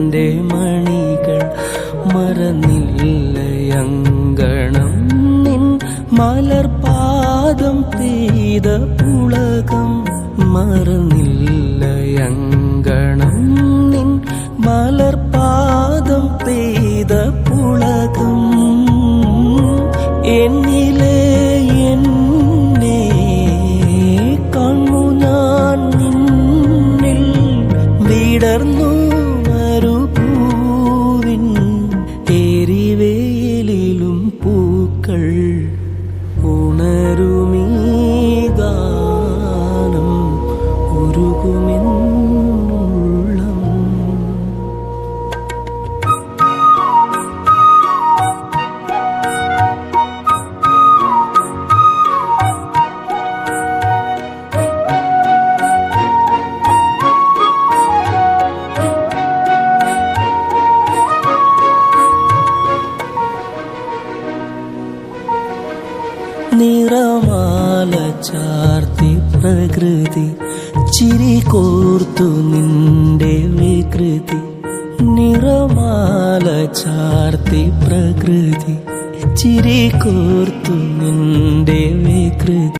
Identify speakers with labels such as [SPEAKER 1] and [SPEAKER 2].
[SPEAKER 1] എന്റെ മണികൾ മറന്നില്ലയങ്കണം നിൻ മലർപാദം പെയ്ത പുളകം മറന്നില്ലയങ്കണം നിൻ മലർപാദം പെയ്ത പുളകം എന്നിലെ എന്നെ കണ്ണു ഞാൻ നിന്നിൽ വിടർന്നു. മരുഭൂവിൻ എരിവേലിലും പൂക്കൾ ഉണരുമീ ഗാനം ഉരുകുമെന്നുള്ളം നിറമാല ചാർത്തി പ്രകൃതി ചിരി കോർത്തു നിന്റെ വികൃതി. നിറമാല ചാർത്തി പ്രകൃതി ചിരി കോർത്തു നിന്റെ വികൃതി.